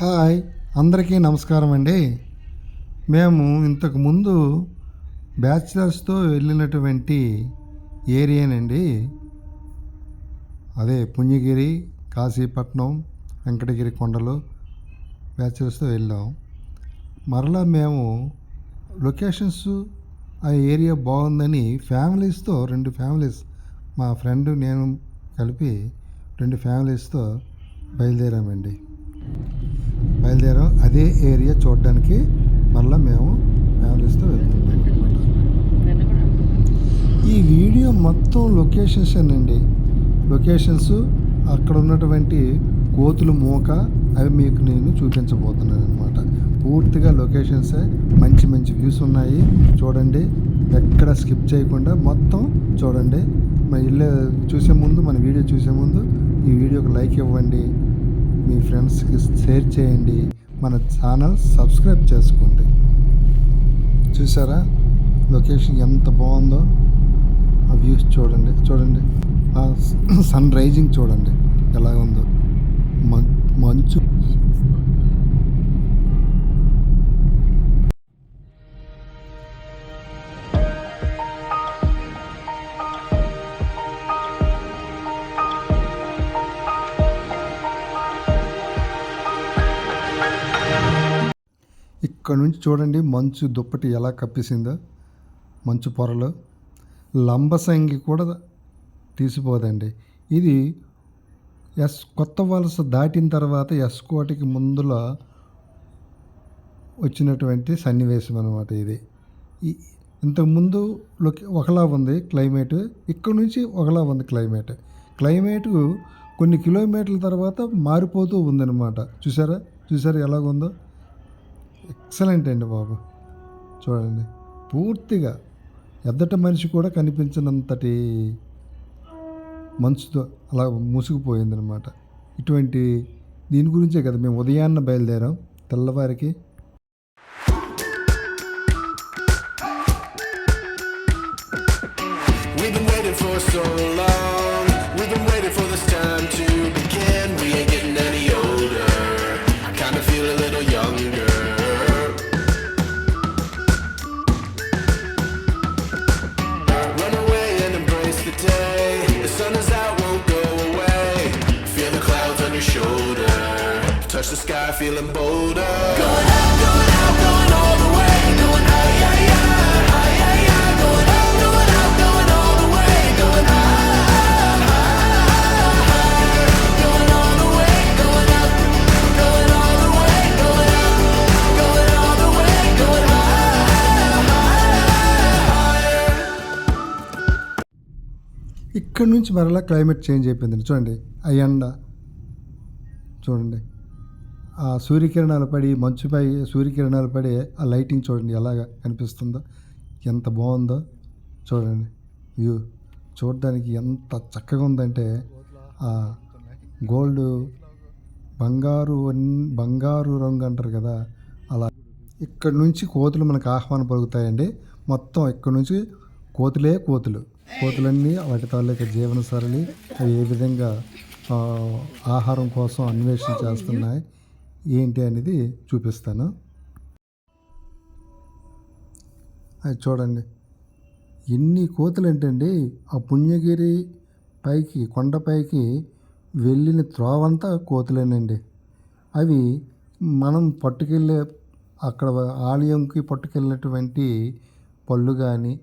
Hi అందరికీ నమస్కారం అండి. మేము ఇంతకుముందు బ్యాచిలర్స్తో వెళ్ళినటువంటి ఏరియానండి. అదే పుణ్యగిరి కాశీపట్నం వెంకటగిరి కొండలు బ్యాచిలర్స్తో వెళ్ళాం. మరలా మేము లొకేషన్స్ ఆ ఏరియా బాగుందని ఫ్యామిలీస్తో రెండు ఫ్యామిలీస్ మా ఫ్రెండ్ నేను కలిపి రెండు ఫ్యామిలీస్తో బయలుదేరామండి. బయలుదేరాం. అదే ఏరియా చూడడానికి మళ్ళీ మేము ఫ్యామిలీస్తో వెళ్తున్నాం ఈ వీడియో మొత్తం లొకేషన్స్ అండి. లొకేషన్స్ అక్కడ ఉన్నటువంటి కోతులు మూక అవి మీకు నేను చూపించబోతున్నాను అనమాట పూర్తిగా లొకేషన్స్ మంచి మంచి వ్యూస్ ఉన్నాయి. చూడండి ఎక్కడ స్కిప్ చేయకుండా మొత్తం చూడండి. మన ఇల్లు చూసే ముందు మన వీడియో చూసే ముందు ఈ వీడియోకి లైక్ ఇవ్వండి. మీ ఫ్రెండ్స్కి షేర్ చేయండి. మన ఛానల్ సబ్స్క్రైబ్ చేసుకోండి. చూసారా? లొకేషన్ ఎంత బాగుందో? ఆ వ్యూస్ చూడండి. చూడండి. ఆ సన్ రైజింగ్ చూడండి. ఎలా ఉందో. మం- మంచు ఇక్కడ నుంచి చూడండి మంచు దుప్పటి ఎలా కప్పేసిందో మంచు పొరలు. లంబసంగి కూడా తీసిపోదండి. ఇది ఎస్ కొత్త వలస దాటిన తర్వాత ఎస్కోటికి ముందులో వచ్చినటువంటి సన్నివేశం అనమాట ఇది. ఇంతకుముందు ఒకలా ఉంది క్లైమేట్ ఇక్కడ నుంచి ఒకలా ఉంది క్లైమేట్. క్లైమేట్ కొన్ని కిలోమీటర్ల తర్వాత మారిపోతూ ఉందన్నమాట. చూసారా? చూసారా ఎలాగుందో? ఎక్సలెంట్ అండి బాబు. చూడండి. పూర్తిగా ఎద్దట మనిషి కూడా కనిపించినంతటి మంచుతో అలా మూసుకుపోయిందనమాట ఇటువంటి దీని గురించే కదా మేము ఉదయాన్న బయలుదేరాం తెల్లవారికి. the sky, feeling bolder. Going out, going out, going all the way. Going high, yeah, yeah, high, yeah, yeah. Going out, going out, going all the way. Going high, higher. Going all the way, going up. Going all the way, going up. Going all the way, going high, higher. ఇక్కడ నుంచి మరలా climate change అయిపోయింది చూడండి ఆ ఎండ చూడండి ఆ సూర్యకిరణాలు పడి మంచుపై సూర్యకిరణాలు పడి ఆ లైటింగ్ చూడండి ఎలాగా కనిపిస్తుందో ఎంత బాగుందో చూడండి. వ్యూ చూడడానికి ఎంత చక్కగా ఉందంటే ఆ గోల్డ్ బంగారు బంగారు రంగు అంటారు కదా అలా ఇక్కడ నుంచి కోతులు మనకు ఆహ్వానం పలుకుతాయండి. మొత్తం ఇక్కడ నుంచి కోతులే కోతులు. కోతులన్నీ వాటి తాలూకా జీవన సరళి అవి ఏ విధంగా ఆహారం కోసం అన్వేషణ చేస్తున్నాయి. ఏంటి అనేది చూపిస్తాను. అది చూడండి. ఎన్ని కోతులు ఏంటండి ఆ పుణ్యగిరి పైకి కొండపైకి వెళ్ళిన త్రోవంతా కోతులేనండి. అవి మనం పట్టుకెళ్ళే అక్కడ ఆలయంకి పట్టుకెళ్ళినటువంటి పళ్ళు కానీ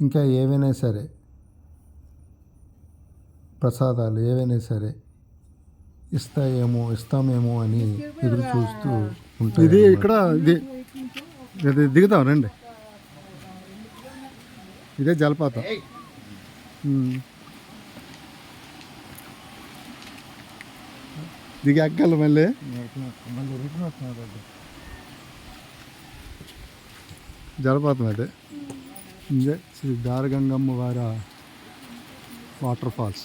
ఇంకా ఏవైనా సరే ప్రసాదాలు ఏవైనా సరే ఇస్తాయేమో ఇస్తామేమో అని ఎదురు చూస్తూ ఉంటాయి ఇది ఇక్కడ ఇది ఇది దిగుతాం రండి. ఇదే జలపాతం. దిగి ఎక్కాలి మళ్ళీ. జలపాతం అదే. ఇదే శ్రీ దారగంగమ్మ వారి వాటర్ ఫాల్స్.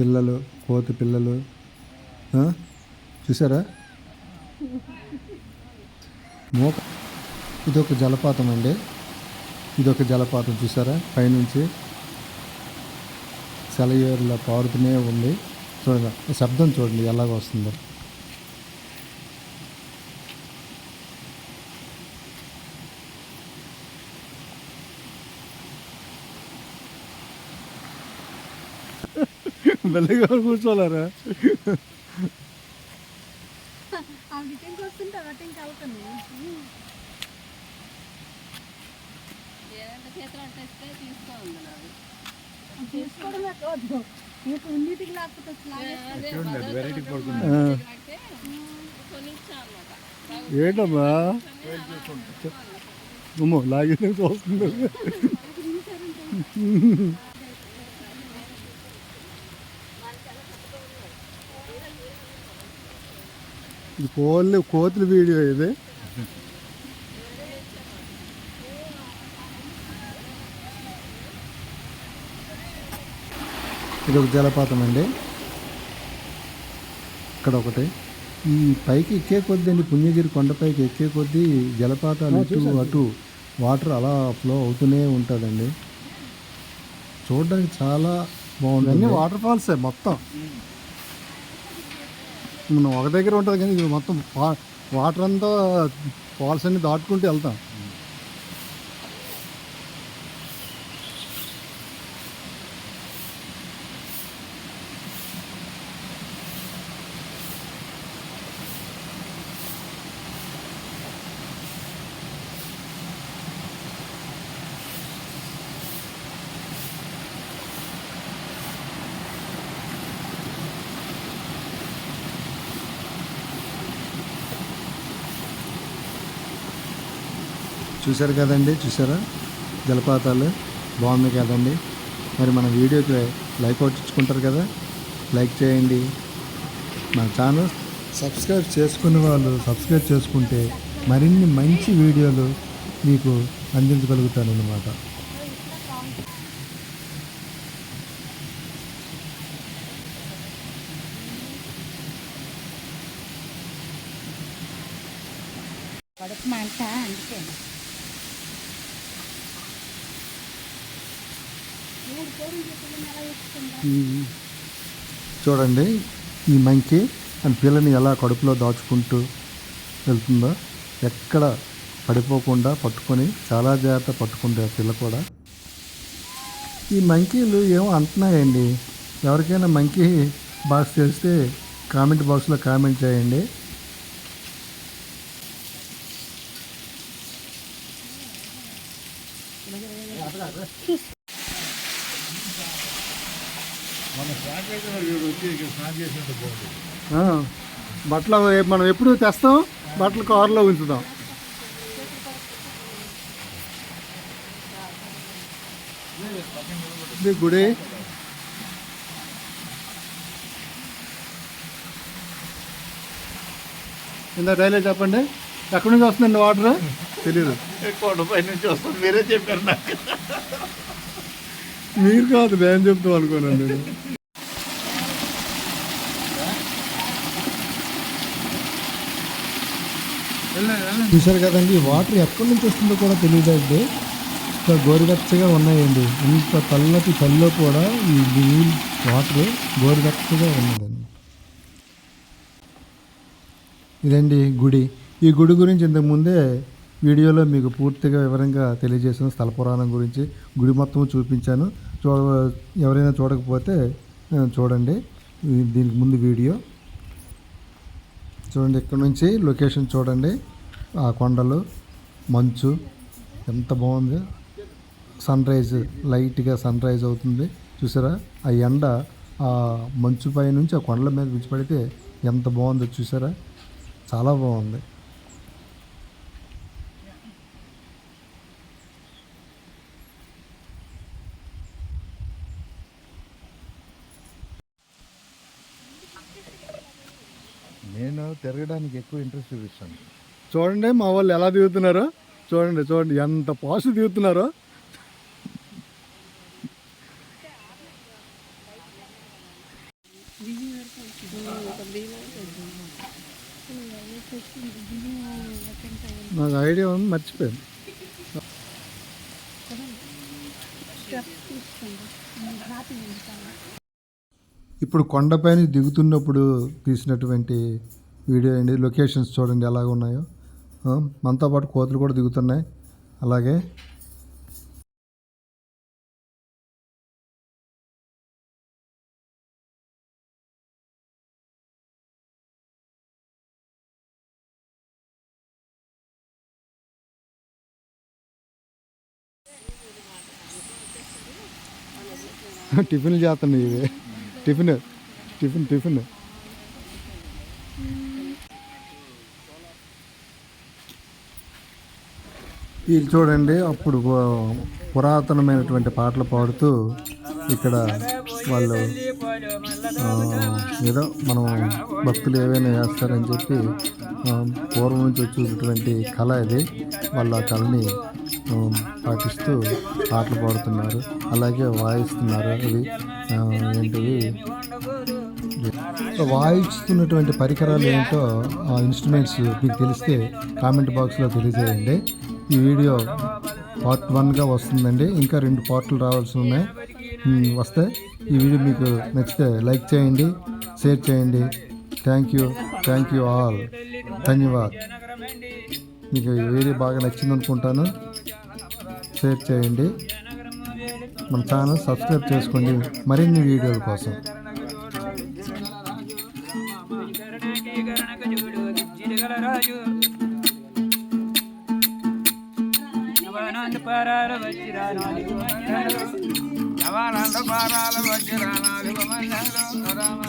పిల్లలు కోతి పిల్లలు చూసారా మోక ఇదొక జలపాతం అండి. ఇదొక జలపాతం చూసారా పైనుంచి సెలయేరులా పారుతూనే ఉంది. చూడండి శబ్దం చూడండి ఎలాగ వస్తుందో మెల్లగా కూర్చోలేరా ఆ రిటర్న్కి వస్తుంటే రిటర్న్కి వెళ్తాను తీసుకోవడమే కాదు నీకు ఉన్నిటికి లేకపోతే అసలు వెరైటీ ఏంటమ్మా? అమ్మో లాగితే చూస్తుంది. ఇది కోళ్ళు కోతుల వీడియో ఇది. ఇది ఒక జలపాతం అండి. ఇక్కడ ఒకటి. ఈ పైకి ఎక్కే కొద్దీ అండి పుణ్యగిరి కొండపైకి ఎక్కే కొద్దీ జలపాతాలు ఇటు అటు వాటర్ అలా ఫ్లో అవుతూనే ఉంటుందండి చూడడానికి చాలా బాగుంది ఇవన్నీ వాటర్ ఫాల్స్ మొత్తం. ఒక దగ్గర ఉంటుంది కానీ ఇది మొత్తం వా- వాటర్ అంతా ఫాల్స్ అన్ని దాటుకుంటూ వెళ్తాం. చూశారు కదండి చూసారా జలపాతాలు బాగుంది కదండి. మరి మన వీడియోకి లైక్ కొట్టించుకుంటారు కదా. లైక్ చేయండి. మన ఛానల్ సబ్స్క్రైబ్ చేసుకునే వాళ్ళు సబ్స్క్రైబ్ చేసుకుంటే మరిన్ని మంచి వీడియోలు మీకు అందించగలుగుతాను అన్నమాట కడుపు మంట అందుకే మూడు కోడి పిల్లల్ని ఎలా వేసుకుందా ఈ- చూడండి ఈ మంకీ అని పిల్లని ఎలా కడుపులో దాచుకుంటూ వెళ్తుందో ఎక్కడ పడిపోకుండా పట్టుకొని చాలా జాగ్రత్త పట్టుకుంటే ఆ పిల్ల కూడా. ఈ మంకీలు ఏమో అంటున్నాయండి. ఎవరికైనా మంకీ బాక్స్ తెలిస్తే కామెంట్ బాక్స్లో కామెంట్ చేయండి. బట్టలు మనం ఎప్పుడు తెస్తాం? బట్టలు కారులో ఉంచుతాం. గుడి. ఇందా డైలీ చెప్పండి. ఎక్కడి నుంచి వస్తుందండి వాటర్? తెలీదు. కొండపై నుంచి వస్తుంది? మీరే చెప్పారు నాకు. మీరు కాదు నేను చెప్తాం అనుకోనండి నేను. చూశారు కదండి వాటర్ ఎక్కడి నుంచి వస్తుందో కూడా తెలియదండి. ఇంత గోరువెచ్చగా ఉన్నాయండి. ఇంత తల్లటి తల్లిలో కూడా ఈ నీళ్ళు వాటర్ గోరువెచ్చగా ఉన్నదండి. ఇదండి గుడి. ఈ గుడి గురించి ఇంతకుముందే వీడియోలో మీకు పూర్తిగా వివరంగా తెలియజేసిన స్థల పురాణం గురించి గుడి మొత్తం చూపించాను. చూడ ఎవరైనా చూడకపోతే చూడండి. దీనికి ముందు వీడియో. చూడండి ఇక్కడ నుంచి లొకేషన్ చూడండి. ఆ కొండలు మంచు ఎంత బాగుంది. సన్ రైజ్ లైట్గా సన్ రైజ్ అవుతుంది. చూసారా? ఆ ఎండ ఆ మంచు పై నుంచి ఆ కొండల మీద విడిచిపడితే ఎంత బాగుందో చూసారా? చాలా బాగుంది నేను తిరగడానికి ఎక్కువ ఇంట్రెస్ట్ చూపిస్తాను చూడండి మా వాళ్ళు ఎలా దిగుతున్నారో. చూడండి చూడండి ఎంత పాజిటివ్ దిగుతున్నారో. నాకు ఐడియా ఉంది మర్చిపోయాను. ఇప్పుడు కొండపైన దిగుతున్నప్పుడు తీసినటువంటి వీడియో అండి లొకేషన్స్ చూడండి ఎలాగ ఉన్నాయో. మనతో పాటు కోతులు కూడా దిగుతున్నాయి. అలాగే టిఫిన్ చేస్తున్నాయి ఇవి. Tiffin tiffin tiffin. వీళ్ళు చూడండి అప్పుడు పురాతనమైనటువంటి పాటలు పాడుతూ ఇక్కడ వాళ్ళు ఏదో మనం భక్తులు ఏవైనా చేస్తారని చెప్పి పూర్వం నుంచి వచ్చేటటువంటి కళ ఇది. వాళ్ళు ఆ కళని పాటిస్తూ పాటలు పాడుతున్నారు. అలాగే వాయిస్తున్నారు అవి. ఏంటివి? వాయిస్తున్నటువంటి పరికరాలు ఏంటో ఆ ఇన్స్ట్రుమెంట్స్ మీకు తెలిస్తే కామెంట్ బాక్స్లో తెలియజేయండి. ఈ వీడియో పార్ట్ వన్గా వస్తుందండి. ఇంకా రెండు పార్ట్లు రావాల్సి ఉన్నాయి. వస్తే ఈ వీడియో మీకు నచ్చితే లైక్ చేయండి షేర్ చేయండి. Thank you thank you all. ధన్యవాద్. మీకు ఈ వీడియో బాగా నచ్చింది అనుకుంటాను. షేర్ చేయండి. మన ఛానల్ సబ్స్క్రైబ్ చేసుకోండి మరిన్ని వీడియోల కోసం. పారాలు వచ్చిరా నాలుగు మండలు నవానంద పారాలు వచ్చిరా నాలుగు మండలు రామ